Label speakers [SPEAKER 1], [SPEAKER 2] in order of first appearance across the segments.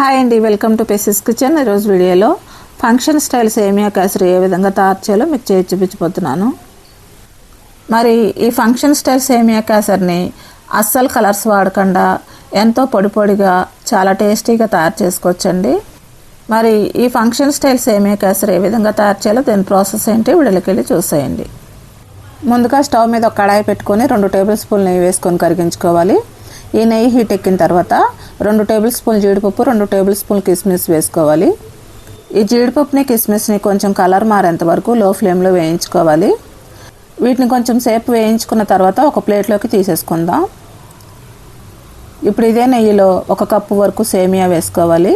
[SPEAKER 1] Hi అండి welcome to పెసిస్ kitchen. ఈరోజు వీడియోలో ఫంక్షన్ స్టైల్ సేమియా కేసరి ఏ విధంగా తయారు చేయాలో మీకు చేసి చూపించబోతున్నాను. మరి ఈ ఫంక్షన్ స్టైల్ సేమియా కేసరిని అస్సలు కలర్స్ వాడకుండా ఎంతో పొడి పొడిగా చాలా టేస్టీగా తయారు చేసుకోవచ్చండి. మరి ఈ ఫంక్షన్ స్టైల్ సేమియా కేసరి ఏ విధంగా తయారు చేయాలో దాని ప్రాసెస్ ఏంటి విడలికెళ్ళి చూసేయండి. ముందుగా స్టవ్ మీద ఒక కడాయి పెట్టుకొని రెండు టేబుల్ స్పూన్ నెయ్యి వేసుకొని కరిగించుకోవాలి. ఈ నెయ్యి హీట్ ఎక్కిన తర్వాత రెండు టేబుల్ స్పూన్ జీడిపప్పు రెండు టేబుల్ స్పూన్ కిస్మిస్ వేసుకోవాలి. ఈ జీడిపప్పుని కిస్మిస్ని కొంచెం కలర్ మారేంత వరకు లో ఫ్లేమ్లో వేయించుకోవాలి. వీటిని కొంచెం సేపు వేయించుకున్న తర్వాత ఒక ప్లేట్లోకి తీసేసుకుందాం. ఇప్పుడు ఇదే నెయ్యిలో ఒక కప్పు వరకు సేమియా వేసుకోవాలి.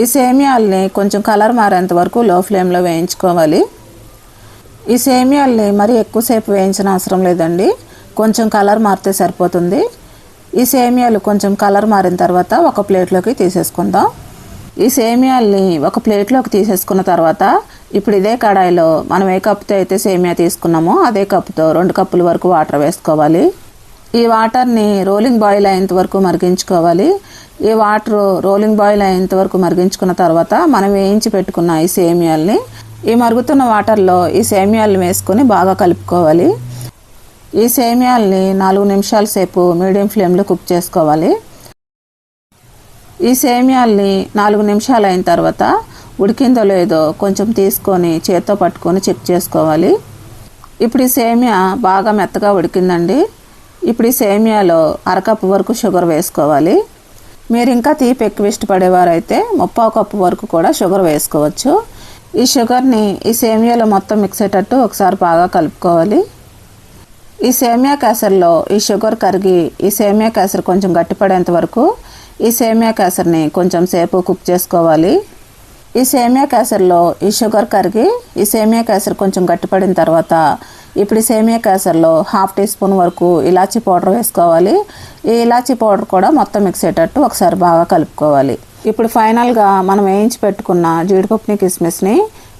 [SPEAKER 1] ఈ సేమియాల్ని కొంచెం కలర్ మారేంత వరకు లో ఫ్లేమ్లో వేయించుకోవాలి. ఈ సేమియాల్ని మరీ ఎక్కువసేపు వేయించిన అవసరం లేదండి. కొంచెం కలర్ మారితే సరిపోతుంది. ఈ సేమియాలు కొంచెం కలర్ మారిన తర్వాత ఒక ప్లేట్లోకి తీసేసుకుందాం. ఈ సేమియాల్ని ఒక ప్లేట్లోకి తీసేసుకున్న తర్వాత ఇప్పుడు ఇదే కడాయిలో మనం ఏ కప్పుతో అయితే సేమియా తీసుకున్నామో అదే కప్పుతో రెండు కప్పుల వరకు వాటర్ వేసుకోవాలి. ఈ వాటర్ని రోలింగ్ బాయిల్ అయ్యేంత వరకు మరిగించుకోవాలి. ఈ వాటర్ రోలింగ్ బాయిల్ అయ్యేంత వరకు మరిగించుకున్న తర్వాత మనం వేయించి పెట్టుకున్న ఈ సేమియాల్ని ఈ మరుగుతున్న వాటర్లో ఈ సేమియాలను వేసుకొని బాగా కలుపుకోవాలి. ఈ సేమియాల్ని నాలుగు నిమిషాల సేపు మీడియం ఫ్లేమ్లో కుక్ చేసుకోవాలి. ఈ సేమియాల్ని నాలుగు నిమిషాలు అయిన తర్వాత ఉడికిందో లేదో కొంచెం తీసుకొని చేత్తో పట్టుకొని చెక్ చేసుకోవాలి. ఇప్పుడు ఈ సేమియా బాగా మెత్తగా ఉడికిందండి. ఇప్పుడు ఈ సేమియాలో అరకప్పు వరకు షుగర్ వేసుకోవాలి. మీరు ఇంకా తీపి ఎక్కువ ఇష్టపడేవారైతే ముప్పావు కప్పు వరకు కూడా షుగర్ వేసుకోవచ్చు. ఈ షుగర్ని ఈ సేమియాలో మొత్తం మిక్స్ అయ్యేటట్టు ఒకసారి బాగా కలుపుకోవాలి. ఈ సేమియా కేసర్లో ఈ షుగర్ కరిగి ఈ సేమియా కేసర్ కొంచెం గట్టిపడేంత వరకు ఈ సేమియా కేసరిని కొంచెం సేపు కుక్ చేసుకోవాలి. ఈ సేమియా కేసర్లో ఈ షుగర్ కరిగి ఈ సేమియా కేసర్ కొంచెం గట్టిపడిన తర్వాత ఇప్పుడు ఈ సేమియా కేసర్లో హాఫ్ టీ స్పూన్ వరకు ఇలాచీ పౌడర్ వేసుకోవాలి. ఈ ఇలాచీ పౌడర్ కూడా మొత్తం మిక్స్ అయ్యేటట్టు ఒకసారి బాగా కలుపుకోవాలి. ఇప్పుడు ఫైనల్గా మనం వేయించి పెట్టుకున్న జీడిపప్పుని కిస్మిస్ని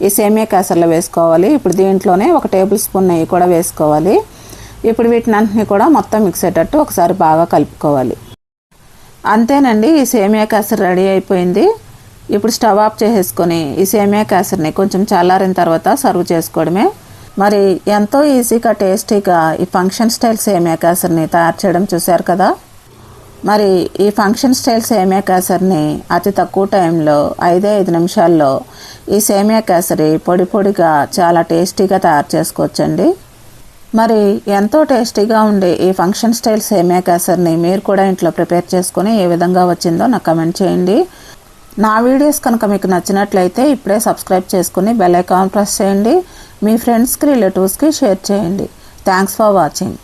[SPEAKER 1] ఈ సేమియా కేసర్లో వేసుకోవాలి. ఇప్పుడు దీంట్లోనే ఒక టేబుల్ స్పూన్ నెయ్యి కూడా వేసుకోవాలి. ఇప్పుడు వీటిని అన్నీ కూడా మొత్తం మిక్స్ అయ్యేటట్టు ఒకసారి బాగా కలుపుకోవాలి. అంతేనండి ఈ సేమియా కేసరి రెడీ అయిపోయింది. ఇప్పుడు స్టవ్ ఆఫ్ చేసేసుకొని ఈ సేమియా కేసరిని కొంచెం చల్లారిన తర్వాత సర్వ్ చేసుకోవడమే. మరి ఎంతో ఈజీగా టేస్టీగా ఈ ఫంక్షన్ స్టైల్ సేమియా కేసరిని తయారు చేయడం చూశారు కదా? మరి ఈ ఫంక్షన్ స్టైల్ సేమియా కేసరిని అతి తక్కువ టైంలో ఐదే ఐదు నిమిషాల్లో ఈ సేమియా కేసరి పొడి పొడిగా చాలా టేస్టీగా తయారు చేసుకోవచ్చండి. మరి ఎంతో టేస్టీగా ఉండే ఈ ఫంక్షన్ స్టైల్ సేమియా కేసరిని మీరు కూడా ఇంట్లో ప్రిపేర్ చేసుకుని ఏ విధంగా వచ్చిందో నాకు కమెంట్ చేయండి. నా వీడియోస్ కనుక మీకు నచ్చినట్లయితే ఇప్పుడే సబ్స్క్రైబ్ చేసుకుని బెల్ ఐకాన్ ప్రెస్ చేయండి. మీ ఫ్రెండ్స్కి రిలేటివ్స్కి షేర్ చేయండి. Thanks for watching.